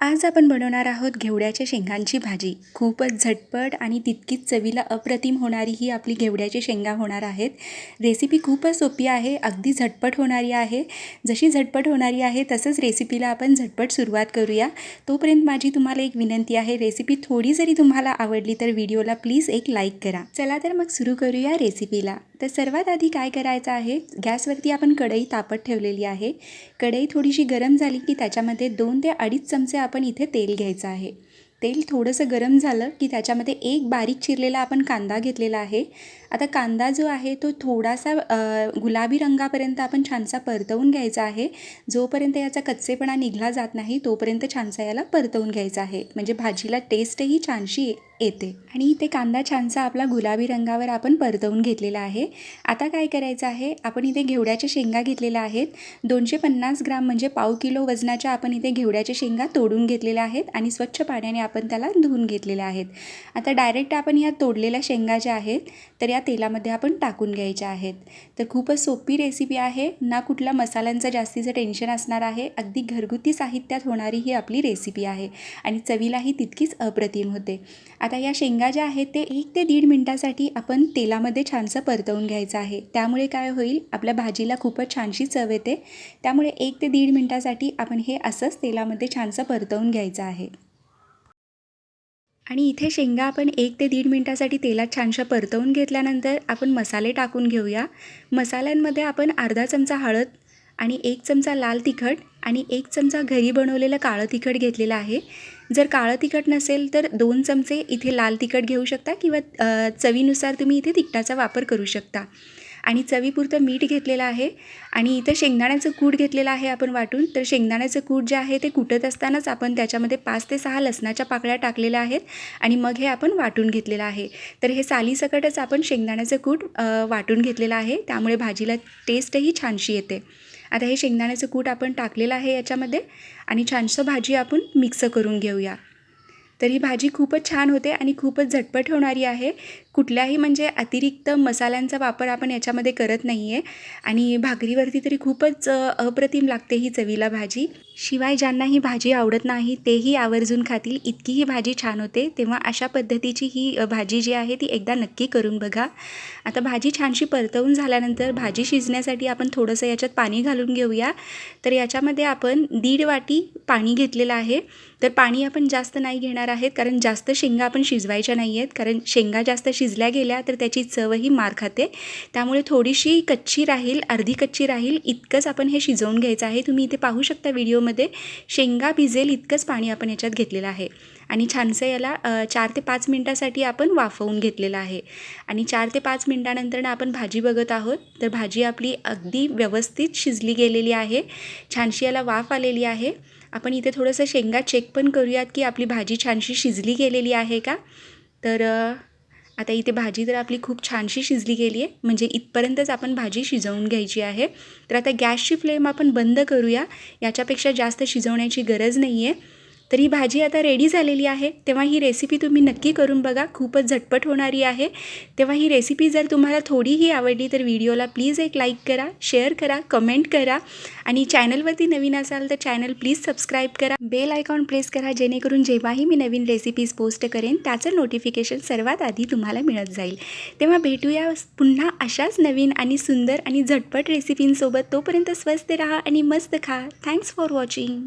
आज आपण बनवणार आहोत घेवड्याच्या शेंगांची भाजी. खूपच झटपट आणि तितकीच चवीला अप्रतिम होणारी ही आपली घेवड्याची शेंगा होणार आहेत. रेसिपी खूपच सोपी आहे अगदी झटपट होणारी आहे. जशी झटपट होणारी आहे तसंच रेसिपीला आपण झटपट सुरुवात करूया. तोपर्यंत माझी तुम्हाला एक विनंती आहे रेसिपी थोडी जरी तुम्हाला आवडली तर व्हिडिओला प्लीज एक लाईक करा. चला तर मग सुरू करूया रेसिपीला तर सर्वात आधी काय करायचं आहे? गॅसवरती आपण कढई तापत ठेवलेली आहे. कढई थोडीशी गरम झाली की त्याच्यामध्ये दोन ते अडीच चमचे आपण इथे तेल घ्यायचं आहे. तेल थोडंसं गरम झालं की त्याच्यामध्ये एक बारीक चिरलेला आपण कांदा घेतलेला आहे. आता कांदा जो आहे तो थोडासा गुलाबी रंगापर्यंत आपण छानसा परतवून घ्यायचा आहे. जोपर्यंत याचा कच्चेपणा निघला जात नाही तोपर्यंत छानसा याला परतवून घ्यायचा आहे. म्हणजे भाजीला टेस्टही छानशी येते. आणि इथे कांदा छानसा आपला गुलाबी रंगावर आपण परतवून घेतलेला आहे. आता काय करायचं आहे? आपण इथे घेवड्याच्या शेंगा घेतलेल्या आहेत. दोनशे पन्नास ग्राम म्हणजे पाव किलो वजनाच्या आपण इथे घेवड्याच्या शेंगा तोडून घेतलेल्या आहेत आणि स्वच्छ पाण्याने आपण त्याला धुवून घेतलेल्या आहेत. आता डायरेक्ट आपण या तोडलेल्या शेंगा ज्या आहेत तर या तेलामध्ये आपण टाकून घ्यायच्या आहेत. तर खूपच सोपी रेसिपी आहे. ना कुठला मसाल्यांचं जास्तीचं टेन्शन असणार आहे. अगदी घरगुती साहित्यात होणारी ही आपली रेसिपी आहे. आणि चवीलाही तितकीच अप्रतिम होते. आता या शेंगा ज्या आहेत ते एक ते दीड मिनटासाठी आपण तेलामध्ये छानसं परतवून घ्यायचं आहे. त्यामुळे काय होईल आपल्या भाजीला खूपच छानशी चव येते. त्यामुळे एक ते दीड मिनटासाठी आपण हे असंच तेलामध्ये छानसं परतवून घ्यायचं आहे. आणि इथे शेंगा आपण एक ते दीड मिनटासाठी तेलात छानशा परतवून घेतल्यानंतर आपण मसाले टाकून घेऊया. मसाल्यांमध्ये आपण अर्धा चमचा हळद आणि एक चमचा लाल तिखट आणि एक चमचा घरी बनवलेलं काळं तिखट घेतलेलं आहे. जर काळं तिखट नसेल तर दोन चमचे इथे लाल तिखट घेऊ शकता किंवा चवीनुसार तुम्ही इथे तिखटाचा वापर करू शकता. आणि चवीपुरतं मीठ घेतलेलं आहे आणि इथं शेंगदाण्याचं कूट घेतलेलं आहे आपण वाटून. तर शेंगदाण्याचं कूट जे आहे ते कुटत असतानाच आपण त्याच्यामध्ये पाच ते सहा लसणाच्या पाकळ्या टाकलेल्या आहेत आणि मग हे आपण वाटून घेतलेलं आहे. तर हे सालीसकटच आपण शेंगदाण्याचं कूट वाटून घेतलेलं आहे. त्यामुळे भाजीला टेस्टही छानशी येते. आता हे शेंगदाण्याचं कूट आपण टाकलेलं आहे याच्यामध्ये आणि छानसं भाजी आपण मिक्स करून घेऊया. तर ही भाजी खूपच छान होते आणि खूपच झटपट होणारी आहे. कुठल्याही म्हणजे अतिरिक्त मसाल्यांचा वापर आपण याच्यामध्ये करत नाही आहे आणि भाकरीवरती तरी खूपच अप्रतिम लागते ही चवीला भाजी. शिवाय ज्यांना ही भाजी आवडत नाही तेही आवर्जून खातील. इतकी ही भाजी छान होते. तेव्हा अशा पद्धतीची ही भाजी जी आहे ती एकदा नक्की करून बघा. आता भाजी छानशी परतवून झाल्यानंतर भाजी शिजण्यासाठी आपण थोडंसं याच्यात पाणी घालून घेऊया. तर याच्यामध्ये आपण दीड वाटी पाणी घेतलेलं आहे. तर पाणी आपण जास्त नाही घेणार आहेत कारण जास्त शेंगा आपण शिजवायच्या नाही आहेत कारण शेंगा जास्त शिजल्या गेल्या तर त्याची चवही मार खाते. त्यामुळे थोडीशी कच्ची राहील अर्धी कच्ची राहील इतकंच आपण हे शिजवून घ्यायचं आहे. तुम्ही इथे पाहू शकता व्हिडिओमध्ये शेंगा भिजेल इतकंच पाणी आपण याच्यात घेतलेलं आहे. आणि छानसं याला चार ते पाच मिनटासाठी आपण वाफवून घेतलेलं आहे. आणि चार ते पाच मिनटानंतर आपण भाजी बघत आहोत तर भाजी आपली अगदी व्यवस्थित शिजली गेलेली आहे. छानशी याला वाफ आलेली आहे. आपण इथे थोडंसं शेंगा चेक पण करूयात की आपली भाजी छानशी शिजली गेलेली आहे का? तर आता इथे भाजी तर आपली खूप छानशी शिजली गेली आहे म्हणजे इथपर्यंतच आपण भाजी शिजवून घ्यायची आहे. तर आता गॅसची फ्लेम आपण बंद करूया. याच्यापेक्षा जास्त शिजवण्याची गरज नाही आहे तर ही भाजी आता रेडी झालेली आहे. तेव्हा ही रेसिपी तुम्ही नक्की करून बघा. खूपच झटपट होणारी आहे. तेव्हा ही रेसिपी जर तुम्हाला थोडीही आवडली तर व्हिडिओला प्लीज एक लाईक करा शेअर करा कमेंट करा आणि चॅनलवरती नवीन असाल तर चॅनल प्लीज सबस्क्राईब करा. बेल आयकॉन प्रेस करा जेणेकरून जेव्हाही मी नवीन रेसिपीज पोस्ट करेन त्याचं नोटिफिकेशन सर्वात आधी तुम्हाला मिळत जाईल. तेव्हा भेटूया पुन्हा अशाच नवीन आणि सुंदर आणि झटपट रेसिपींसोबत तोपर्यंत स्वस्त राहा आणि मस्त खा. Thanks for watching